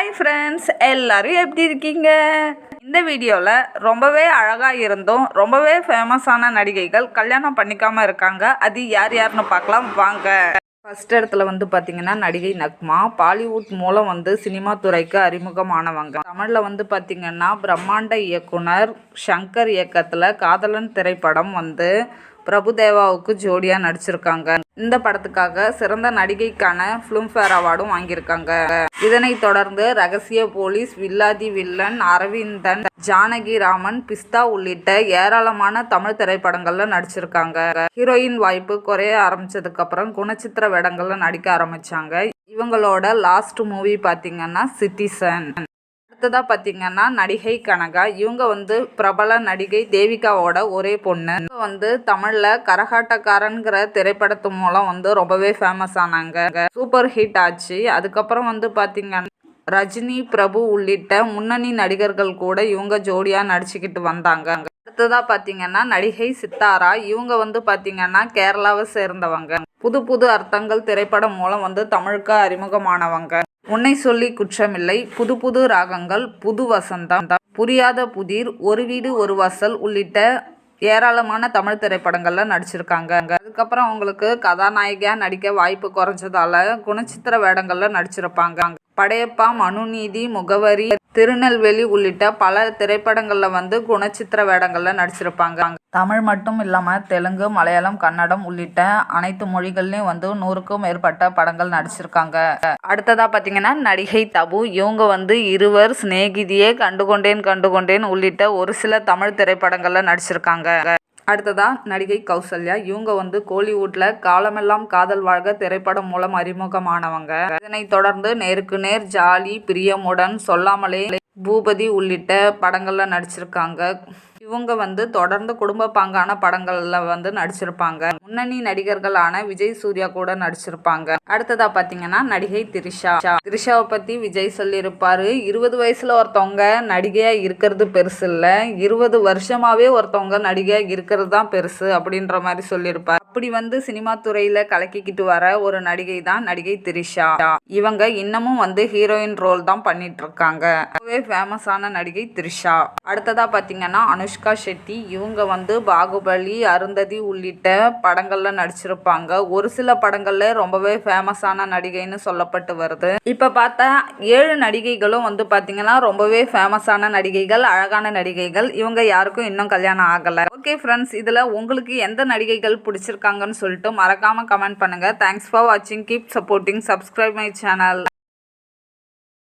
Hi friends எல்லோரும் எப்படி இருக்கீங்க? இந்த வீடியோவில் ரொம்பவே அழகாக இருந்தும் ரொம்பவே ஃபேமஸான நடிகைகள் கல்யாணம் பண்ணிக்காமல் இருக்காங்க. அது யார் யாருன்னு பார்க்கலாம். வாங்க. ஃபஸ்ட் இடத்துல வந்து பார்த்தீங்கன்னா நடிகை நக்மா பாலிவுட் மூலம் வந்து சினிமா துறைக்கு அறிமுகமானவங்க. தமிழில் வந்து பார்த்தீங்கன்னா பிரம்மாண்ட இயக்குனர் ஷங்கர் இயக்கத்தில் காதலன் திரைப்படம் வந்து பிரபுதேவாவுக்கு ஜோடியாக நடிச்சிருக்காங்க. இந்த படத்துக்காக சிறந்த நடிகைக்கான ஃபிலிம்ஃபேர் அவார்டும் வாங்கியிருக்காங்க. இதனைத் தொடர்ந்து ரகசிய போலீஸ் வில்லாதி வில்லன் அரவிந்தன் ஜானகி ராமன் பிஸ்தா உள்ளிட்ட ஏராளமான தமிழ் திரைப்படங்கள்ல நடிச்சிருக்காங்க. ஹீரோயின் வாய்ப்பு குறைய ஆரம்பிச்சதுக்கு அப்புறம் குணச்சித்திர வேடங்கள்ல நடிக்க ஆரம்பிச்சாங்க. இவங்களோட லாஸ்ட் மூவி பார்த்தீங்கன்னா சிட்டிசன் அடுத்ததாக பார்த்தீங்கன்னா நடிகை கனகா. இவங்க வந்து பிரபல நடிகை தேவிகாவோட ஒரே பொண்ணு. இவங்க வந்து தமிழில் கரகாட்டக்காரன்கிற திரைப்படத்து மூலம் வந்து ரொம்பவே ஃபேமஸ் ஆனாங்க. சூப்பர் ஹிட் ஆச்சு. அதுக்கப்புறம் வந்து பார்த்தீங்கன்னா ரஜினி பிரபு உள்ளிட்ட முன்னணி நடிகர்கள் கூட இவங்க ஜோடியாக நடிச்சுக்கிட்டு வந்தாங்க. அடுத்ததாக பார்த்தீங்கன்னா நடிகை சித்தாரா. இவங்க வந்து பார்த்தீங்கன்னா கேரளாவை சேர்ந்தவங்க. புது புது அர்த்தங்கள் திரைப்படம் மூலம் வந்து தமிழுக்கு அறிமுகமானவங்க. உன்னை சொல்லி குற்றமில்லை. புது புது ராகங்கள் புது வசந்தம். புரியாத புதிர் ஒரு வீடு ஒரு வாசல் உள்ளிட்ட ஏராளமான தமிழ் திரைப்படங்கள்ல நடிச்சிருக்காங்க. அதுக்கப்புறம் அவங்களுக்கு கதாநாயகியா நடிக்க வாய்ப்பு குறைஞ்சதால குணச்சித்திர வேடங்கள்ல நடிச்சிருப்பாங்க. படையப்பா மனுநீதி முகவரி திருநெல்வேலி உள்ளிட்ட பல திரைப்படங்களில் வந்து குணச்சித்திர வேடங்களில் நடிச்சிருப்பாங்க. தமிழ் மட்டும் இல்லாமல் தெலுங்கு மலையாளம் கன்னடம் உள்ளிட்ட அனைத்து மொழிகள்லையும் வந்து நூறுக்கும் மேற்பட்ட படங்கள் நடிச்சிருக்காங்க. அடுத்ததா பார்த்தீங்கன்னா நடிகை தபு. இவங்க வந்து இருவர் சிநேகிதியே கண்டுகொண்டேன் கண்டுகொண்டேன் உள்ளிட்ட ஒரு சில தமிழ் திரைப்படங்களில் நடிச்சிருக்காங்க. அடுத்ததா நடிகை கௌசல்யா. இவங்க வந்து கோலிவுட்ல காலமெல்லாம் காதல் வாழ்க திரைப்படம் மூலம் அறிமுகமானவங்க. இதனைத் தொடர்ந்து நேருக்கு நேர் ஜாலி பிரியமுடன் சொல்லாமலே பூபதி உள்ளிட்ட படங்கள்ல நடிச்சிருக்காங்க. இவங்க வந்து தொடர்ந்து குடும்ப பாங்கான படங்கள்ல வந்து நடிச்சிருப்பாங்க. முன்னணி நடிகர்களான விஜய் சூர்யா கூட நடிச்சிருப்பாங்க. அடுத்ததா பாத்தீங்கன்னா நடிகை திரிஷா. திரிஷாவை பத்தி விஜய் சொல்லியிருப்பாரு. இருபது வயசுல ஒருத்தவங்க நடிகையா இருக்கிறது பெருசு இல்ல. இருபது வருஷமாவே ஒருத்தவங்க நடிகையா இருக்கிறது தான் பெருசு அப்படின்ற மாதிரி சொல்லியிருப்பாரு. அப்படி வந்து சினிமா துறையில கலக்கிக்கிட்டு வர ஒரு நடிகை தான் நடிகை திரிஷா. இவங்க இன்னமும் வந்து ஹீரோயின் ரோல் தான் பண்ணிட்டு இருக்காங்க. ரொம்பவே ஃபேமஸான நடிகை திரிஷா. அடுத்ததா பாத்தீங்கன்னா அனுஷ்கா ஷெட்டி. இவங்க வந்து பாகுபலி அருந்ததி உள்ளிட்ட படங்கள்ல நடிச்சிருப்பாங்க. ஒரு சில படங்கள்ல ரொம்பவே ஃபேமஸான நடிகைன்னு சொல்லப்பட்டு வருது. இப்ப பார்த்தா ஏழு நடிகைகளும் வந்து பாத்தீங்கன்னா ரொம்பவே ஃபேமஸான நடிகைகள் அழகான நடிகைகள். இவங்க யாருக்கும் இன்னும் கல்யாணம் ஆகலை. ஓகே ஃப்ரெண்ட்ஸ் இதுல உங்களுக்கு எந்த நடிகைகள் பிடிச்சிருக்காங்கன்னு சொல்லிட்டு மறக்காம கமெண்ட் பண்ணுங்க. தேங்க்ஸ் ஃபார் வாட்சிங் keep supporting subscribe my channel